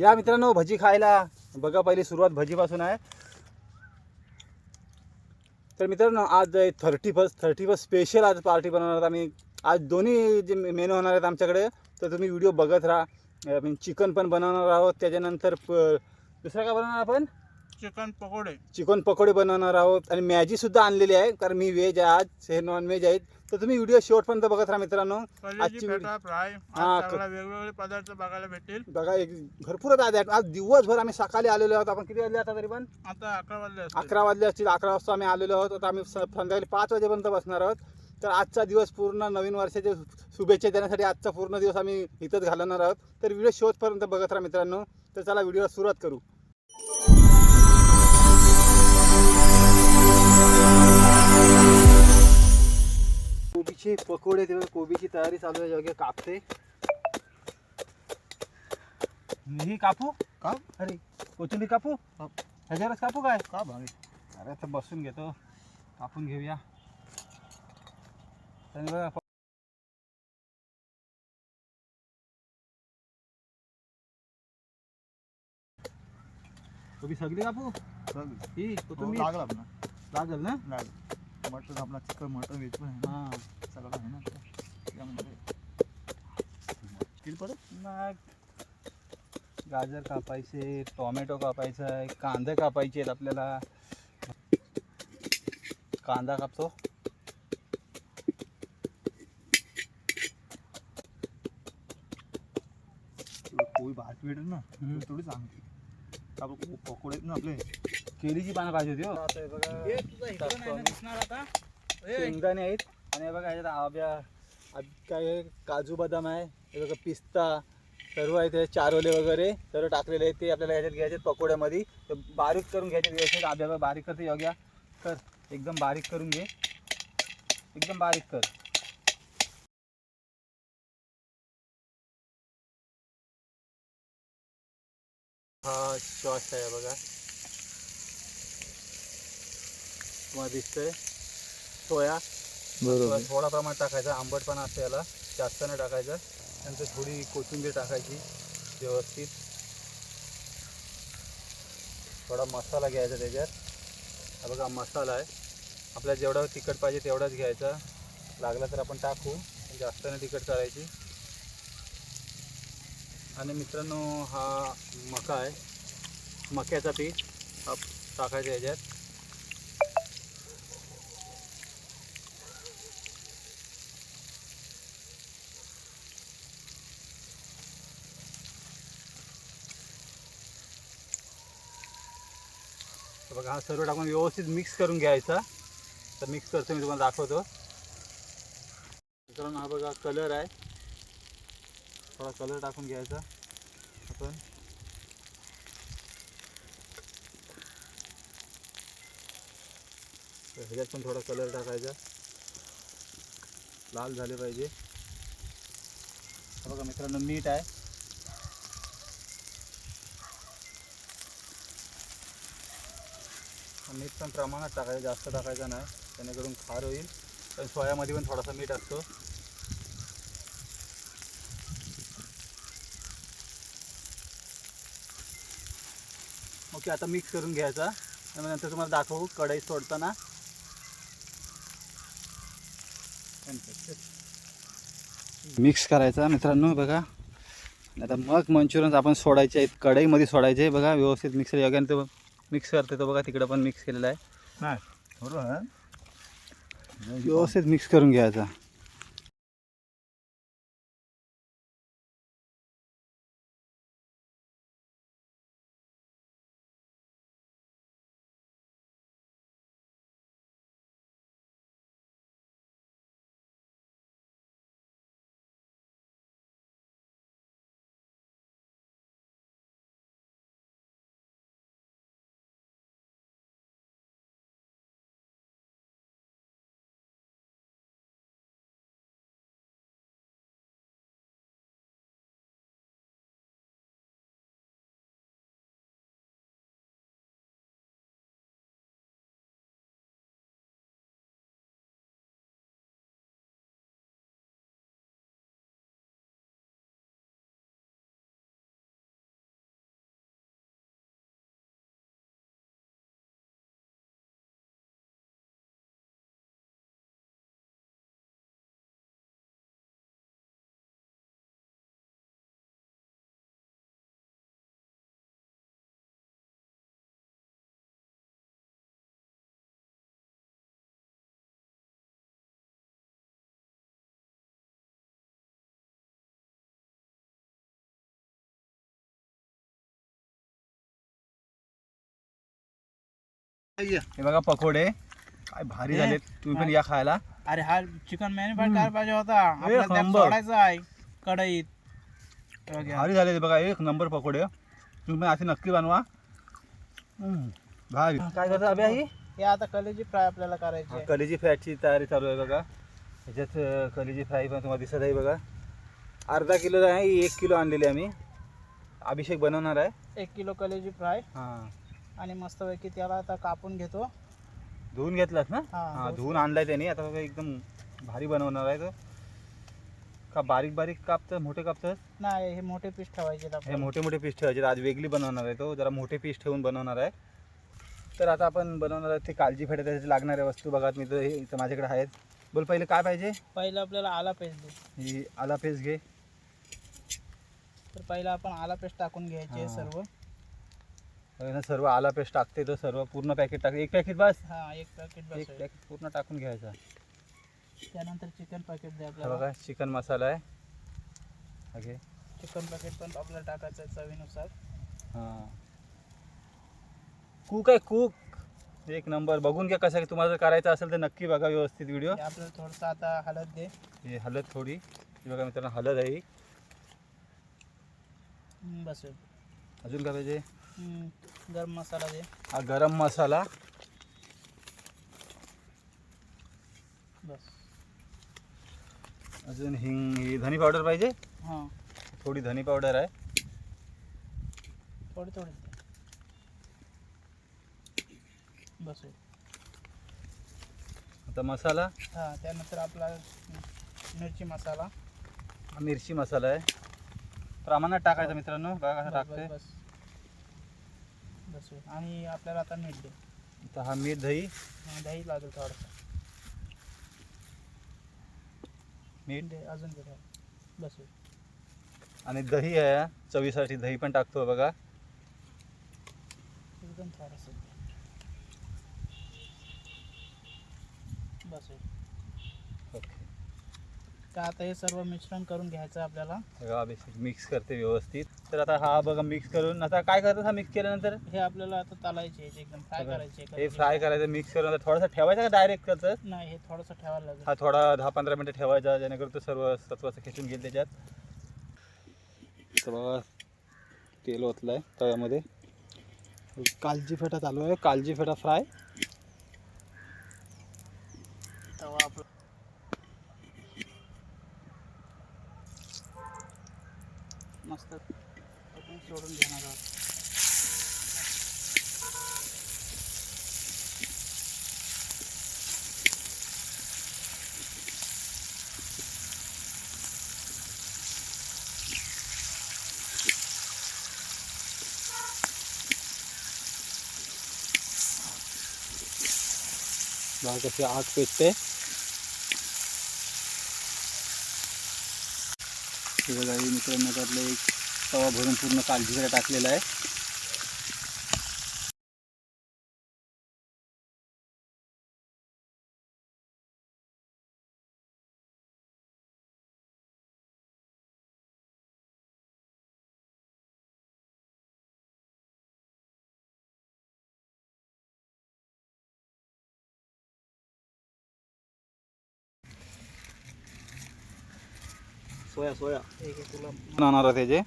या मित्रांनो भजी खायला. बघा पहिली सुरुवात भजीपासून आहे. तर मित्रांनो आज thirty first thirty first special आज पार्टी बनवणार आहोत आम्ही. आज दोन्ही जे मेनू होणार आहेत आमच्याकडे तर तुम्ही व्हिडिओ बघत राहा. चिकन पण बनवणार आहोत. त्याच्यानंतर प दुसरा काय बनवणार आपण? चिकन पकोडे. चिकन पकोडे बनवणार आहोत. आणि मॅजीसुद्धा आणलेली आहे कारण मी व्हेज आहे आज हे नॉन व्हेज आहेत. तर तुम्ही व्हिडिओ शेवटपर्यंत बघत राहा मित्रांनो. आजची फ्राय हा, वेगवेगळे पदार्थ बघायला बघा एक भरपूर आज दिवसभर आम्ही सकाळी आलेलो आहोत. आपण किती वाजले आता तरी पण? आता अकरा वाजले असतील. अकरा वाजले असतील. अकरा वाजता आम्ही आलेलो आहोत. आता आम्ही स- संध्याकाळी पाच वाजेपर्यंत बसणार आहोत. तर आजचा दिवस पूर्ण नवीन वर्षाचे शुभेच्छा देण्यासाठी आजचा पूर्ण दिवस आम्ही इथंच घालवणार आहोत. तर व्हिडिओ शेवटपर्यंत बघत राहा मित्रांनो. तर चला व्हिडिओला सुरुवात करू. कोबीचे पकोडे तेव्हा कोबीची तयारी चालू आहे योग्य कापते। ही कापू? का अरे कोथिंबीर कापू? ह्याच्यावरच कापू काय का भावी अरे आता बसून घेतो कापून घेऊया आणि बघा कोबी सगळी कापू? ही कोथिंबीर लागला लागेल ना? लागला। मटन आपला चिकन मटन व्हेज पण आहे ना? हां. सगळं आहे ना त्यामध्ये. मग गाजर कापायचे टोमॅटो कापायचा आहे कांदे कापायचे आहेत आपल्याला. कांदा कापतो. पोळी भात भेटेल ना. थोडी चांगली. आपण पकोडे ना आपले? केळीची पानं पाहिजे होती हो. आम्ही. शेंगदाणे आहेत. आणि हे बघा ह्याच्यात आव्या आज काय आहे, काजू बदाम आहे. हे बघा पिस्ता सर्व आहे ते चारोले वगैरे सर्व टाकलेले आहेत. ते आपल्याला ह्याच्यात घ्यायचे आहेत पकोड्यामध्ये. तर बारीक करून घ्यायचे व्यवस्थित आब्या बघा बारीक करते योग्या. कर एकदम बारीक करून घे. एकदम बारीक कर. हा श्वास आहे बघा. तुम्हाला दिसतंय. सोया. थोडा थोडा प्रमाणात टाकायचा आंबटपणा असते याला. जास्त नाही टाकायचं. नंतर थोडी कोथिंबीर टाकायची व्यवस्थित. थोडा मसाला घ्यायचा त्याच्यात. हा बघा मसाला आहे. आपल्याला जेवढा तिखट पाहिजे तेवढाच घ्यायचा. लागला तर आपण टाकू. जास्त नाही तिखट करायची. आणि मित्रांनो हा मका आहे. मक्याचा पीठ. हा टाकायचा याच्यात. बघा हा सर्व टाकून व्यवस्थित मिक्स करून घ्यायचा. तर मिक्स करतो मी तुम्हाला दाखवतो. मित्रांनो हा बघा कलर आहे. थोडा कलर टाकून घ्यायचा आपण. ह्याच्यात पण थोडा कलर टाकायचा. लाल झाले पाहिजे. हा बघा मित्रांनो मीठ आहे. मीठ पण प्रमाणात टाकायचं जास्त टाकायचं नाही. जेणेकरून खार होईल. पण सोयामध्ये पण थोडासा मीठ असतो. ओके आता मिक्स करून घ्यायचा. आणि नंतर तुम्हाला दाखवू कढई सोडताना. मिक्स करायचा मित्रांनो बघा. आता मग मंचुरियन आपण सोडायचे आहेत. कढईमध्ये सोडायचे बघा व्यवस्थित मिक्सर योग्याने ते मिक्स करते तो बघा तिकडं पण मिक्स केलेला आहे. नाही बरोबर व्यवस्थित मिक्स करून घ्यायचा हे बघा पकोडे. काय भारी झालेत. तुम्ही पण या खायला. अरे हा चिकन मॅन्युफॅक्चर हम्म. करायला पाहिजे होता. आपल्याला त्यात नंबर. सोडायचा आहे. कढईत. हे बघा. भारी झाले बघा एक नंबर पकोडे. तुम्ही पण असे नक्की बनवा. हम्म, भारी. काय करतो अभ्या ही हे आता कलेजी फ्राय आपल्याला करायची आहे. कलेजी फ्रायची तयारी चालू आहे बघा. ह्याच्यात अं, कलेजी फ्राय पण तुम्हाला दिसत आहे बघा. अर्धा किलो आहे एक किलो आणलेली आम्ही. अभिषेक बनवणार आहे. एक किलो कलेजी फ्राय. हां. आणि मस्तपैकी त्याला आता कापून घेतो. धुवून घेतलास ना? हा, हां धुवून. धुवून आणलाय त्याने. आता एकदम भारी बनवणार आहे तो. का बारीक बारीक कापतं मोठे कापतं नाही हे मोठे पीस ठेवायचे हे. मोठे मोठे पीस ठेवायचे आज वेगळी बनवणार आहे तो. जरा मोठे पीस ठेवून बनवणार आहे. तर आता आपण बनवणार आहे ते काळजी फेटे त्यासाठी लागणाऱ्या वस्तू. बघा मी तर हे इथं माझ्याकडे आहेत. बोल पहिले काय पाहिजे? पहिलं आपल्याला आला पेस्ट दे. ही आला पेस्ट घे. तर पहिलं आपण आला पेस्ट टाकून घ्यायचे हा. सर्व. ना, सर्व आला पेस्ट टाकते तो सर्व पूर्ण पॅकेट टाक एक पॅकेट बस. हा एक पॅकेट एक पॅकेट पूर्ण टाकून घ्यायचा. त्यानंतर चिकन पॅकेट दे हा आपल्याला बघा चिकन मसाला आहे. ओके. चिकन पॅकेट पण आपल्याला टाकायचं आहे चवीनुसार. हां. कूक आहे कूक एक नंबर बघून घ्या कसं आहे. तुम्हाला जर करायचं असेल तर नक्की बघा व्यवस्थित व्हिडिओ हे आपल्याला थोडंसं आता हळद दे. हे हळद थोडी. ही बघा मित्रांनो हळद आहे. ही. हम्म, बस अजून काय पाहिजे? गरम मसाला दे. हा गरम मसाला. बस. अजून हिंग ही धनी पावडर पाहिजे? हां. थोडी धनी पावडर आहे. थोडी थोडी. बस आता मसाला. हां त्यानंतर आपला मिरची मसाला. हा मिरची मसाला आहे. प्रमाणात टाकायचं मित्रांनो. बघा कसं बस टाकतोय. बस आणि आपल्याला आता मीठ दे. आता हा मीठ दही. दही लागेल थोडंसं. मीठ दे. अजून दे थोडं. बस आणि दही आहे. चवीसाठी दही पण टाकतो बघा. एकदम थोडंसं दे. बस ओके. तर आता हे सर्व मिश्रण करून घ्यायचं आपल्याला? सगळं अभिषेक मिक्स करते व्यवस्थित. तर आता हा बघा मिक्स करून आता काय करतात हा मिक्स केल्यानंतर? हे आपल्याला आता तालायचे एकदम फ्राय. करायचे हे फ्राय करायचं मिक्स करून आता थोडासा ठेवायचा का डायरेक्ट करतं नाही हे थोडंसं ठेवायला लागेल. हा थोडा दहा पंधरा मिनटं ठेवायचा जेणेकरून तो सर्व सत्वाचं खेचून घेईल त्याच्यात. तर बघा तेल ओतलं आहे तव्यामध्ये. कालजी फेटा चालू आहे कालजी फेटा फ्राय बघा कशी आग पेटते. बघा मित्रांनो त्यातलं एक तवा भरून पूर्ण कालजीकडे टाकलेला आहे. Soya soya. आहे त्याचे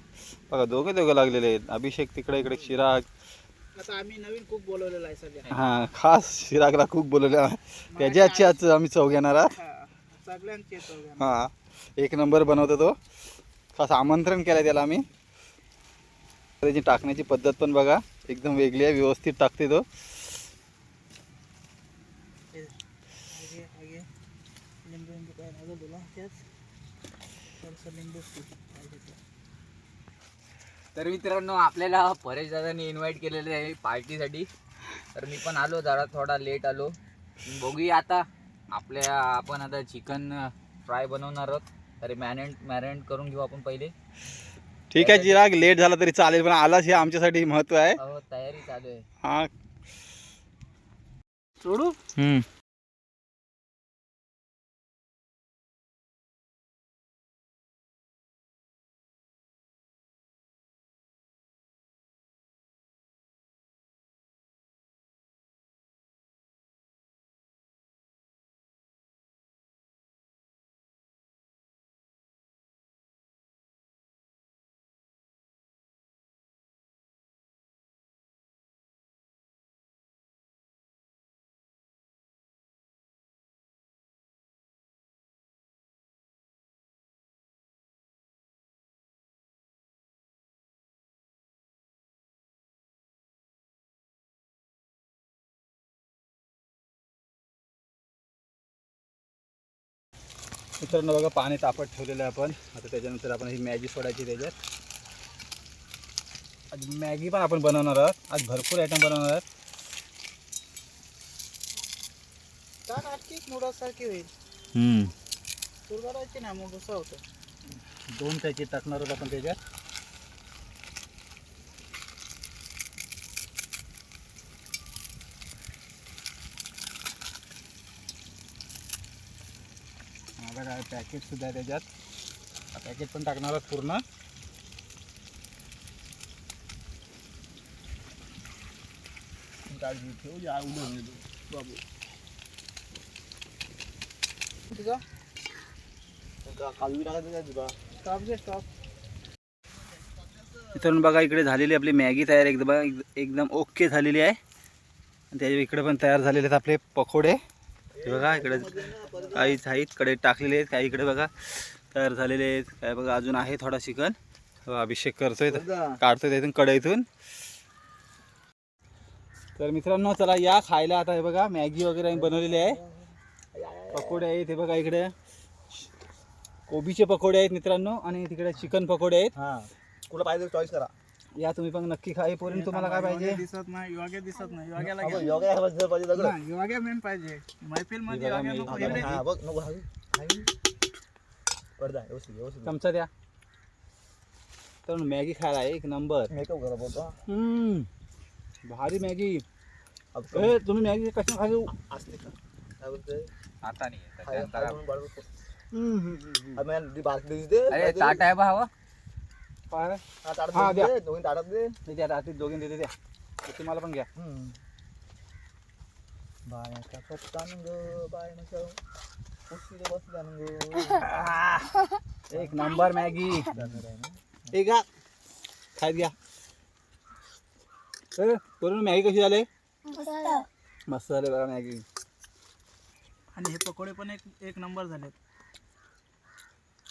बघा दोघे दोघं लागलेले आहेत. अभिषेक तिकडे इकडे चिराग. आता आम्ही नवीन कुक बोलवलेला आहे सध्या. हा खास चिरागला खूप बोलवले त्याची आजची आज आम्ही चव घेणार आहोत. हा, सगळ्यांचे हा एक नंबर बनवतो तो. खास आमंत्रण केलं त्याला आम्ही. त्याची टाकण्याची पद्धत पण बघा एकदम वेगळी आहे व्यवस्थित टाकते तो हे, हे घे, हे घे. लिंबू लिंबू काय लागेल तुला त्याच थोडंसं लिंबू पाहिजे तुला. तर मित्रांनो आपल्याला परेश दादांनी इन्व्हाइट केलेलं आहे पार्टीसाठी तर मी पण आलो जरा थोडा लेट आलो. बघूया आता आपल्या आपण आता चिकन फ्राय बनवणार आहोत. तर मॅरिनेट मॅरिनेट करून घेऊ आपण पहिले. ठीक आहे चिराग लेट झाला तरी चालेल पण आलाच हे आमच्यासाठी महत्त्व आहे. अहो, तयारी चालू आहे. हा. सोडू? हम्म. मित्रांनो बघा पाणी तापत ठेवलेलं आहे आपण. आता त्याच्यानंतर आपण ही मॅगी सोडायची त्याच्यात. आज मॅगी पण आपण बनवणार आहोत. आज भरपूर आयटम बनवणार आहोत. होईल. ना मग कसं होतं. दोन त्याची टाकणार आहोत आपण त्याच्यात. बघा पॅकेट सुद्धा आहे त्याच्यात पॅकेट पण टाकणार आहोत पूर्ण. काळजी ठेव जे उडून येतो बाबू. तुझा? टाकायचं स्टॉप स्टॉप मित्रांनो बघा इकडे झालेली आपली मॅगी तयार एकदम एकदम ओके झालेली आहे. आणि त्याच्या इकडे पण तयार झालेले आहेत आपले पकोडे. हे बघा इकडे काही आहेत कडे टाकलेले आहेत काही इकडे बघा तयार झालेले आहेत. काय बघा अजून आहे थोडा चिकन. अभिषेक करतोय काढतोय त्यातून कढईतून. तर मित्रांनो चला या खायला आता हे बघा मॅगी वगैरे आम्ही बनवलेली आहे. पकोडे आहेत हे बघा इकडे. कोबीचे पकोडे आहेत मित्रांनो आणि तिकडे चिकन पकोडे आहेत. हा. कुठं पाहिजे चॉईस करा. या तुम्ही पण नक्की खा. हे पोरींनो तुम्हाला काय पाहिजे? दिसत नाही योग्य दिसत नाही. योग्याला हा, आहे बघ, पाहिजे दगड योग्य मेन पाहिजे. मैफिलमध्ये बघा, योग्य मी- नको एवढे हा बघ नको हवी हवी पडदा व्यवस्थित व्यवस्थित. चमचा द्या. तर मॅगी खायला आहे एक नंबर. मेकअप करा बोलतो हम्म, भारी मॅगी. ए तुम्ही मॅगी कशा खाली असते का काय बोलतोय? आता नाही म्हणून बाळगतो. मॅन, ती बारकी दिसते अरे काहीतरी. ताट आहे बा हवं हा, द्या. दे, दोन्ही ताटात दे ते द्या रात्री दोघीं देते द्या ते तुम्हाला पण घ्या. बायाचा एक नंबर मॅगी. हे घ्या. खायत घ्या. ए पोरींनो मॅगी कशी झाली? मस्त झाले बघा मॅगी. आणि हे पकोडे पण एक एक नंबर झालेत.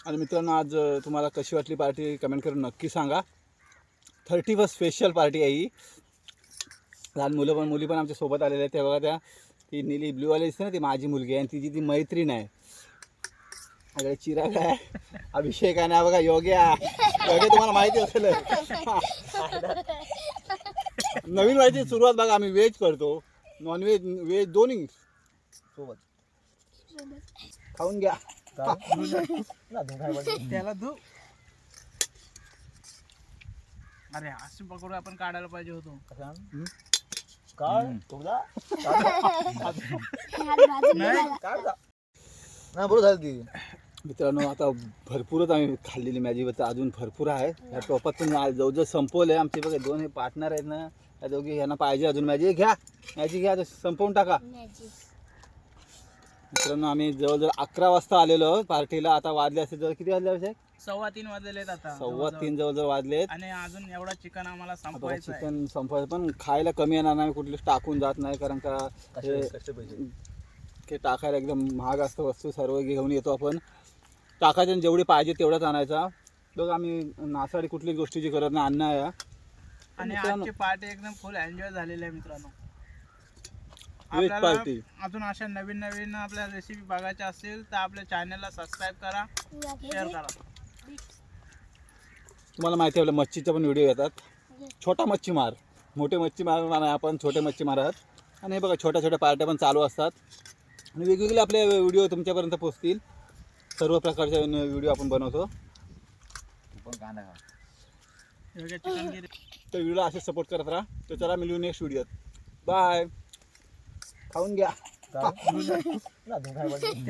आणि मित्रांनो आज तुम्हाला कशी वाटली पार्टी कमेंट करून नक्की सांगा. थर्टी फर्स्ट स्पेशल पार्टी आहे ही. लहान मुलं पण मुली पण आमच्यासोबत आलेल्या आहेत. त्या बघा त्या ती निली ब्ल्यूवाली दिसते ना ती माझी मुलगी आहे आणि तिची ती मैत्रीण आहे. इकडे चिराग आहे. अभिषेक आहे ना बघा योग्या योग्य तुम्हाला माहिती असेल. नवीन व्हायची सुरुवात बघा आम्ही व्हेज करतो. नॉनव्हेज व्हेज दोन्ही. सोबत. खाऊन घ्या. त्याला धू अरे असे पकोडे आपण काढायला पाहिजे होतो. नाही? नाही बरोबर झाली ती मित्रांनो आता भरपूरच आम्ही खाल्लेली मॅगी. बद्दल अजून भरपूर आहे. या टोपात पण जवळजवळ संपवलं आमचे बघा दोन हे पार्टनर आहेत ना. त्या दोघी यांना पाहिजे अजून मॅगी. घ्या. मॅगी घ्या संपवून टाका. मित्रांनो आम्ही जवळजवळ अकरा वाजता आलेलो. पार्टीला आता वाजले असते जवळ. किती वाजले अभिषेक? सव्वा तीन वाजलेले आहेत आता. सव्वा. तीन जवळजवळ वाजलेत आणि अजून एवढा चिकन आम्हाला आता संपवायचं आहे. चिकन संपवायचं पण खायला कमी येणार नाही कुठलीच टाकून जात नाही कारण का हे ते टाकायला एकदम महाग असतं वस्तू सर्व घेऊन येतो आपण. टाकायचं आणि जेवढी पाहिजे तेवढंच आणायचा. बघ आम्ही नासाडी कुठलीच गोष्टीची गरज नाही अन्न आहे. आणि मित्रांनो- आजची पार्टी एकदम फुल एन्जॉय झालेली आहे मित्रांनो. आपल्याला पार्टी. अजून अशा नवीन नवीन आपल्या रेसिपी बघायच्या असतील तर आपल्या चॅनलला सबस्क्राईब करा शेअर करा. तुम्हाला माहिती आहे आपल्या मच्छीचे पण व्हिडिओ येतात. छोटा मच्छीमार मोठे मच्छीमार नाही आपण छोटे मच्छीमार आहात. आणि हे बघा छोट्या छोट्या पार्ट्या पण चालू असतात. आणि वेगवेगळे आपले व्हिडिओ तुमच्यापर्यंत पोचतील. सर्व प्रकारचे व्हिडिओ आपण बनवतो. चिकन गिरी तर व्हिडिओला असेच सपोर्ट करत राहा. तर चला मिळू नेक्स्ट व्हिडिओत बाय खाऊन घ्या.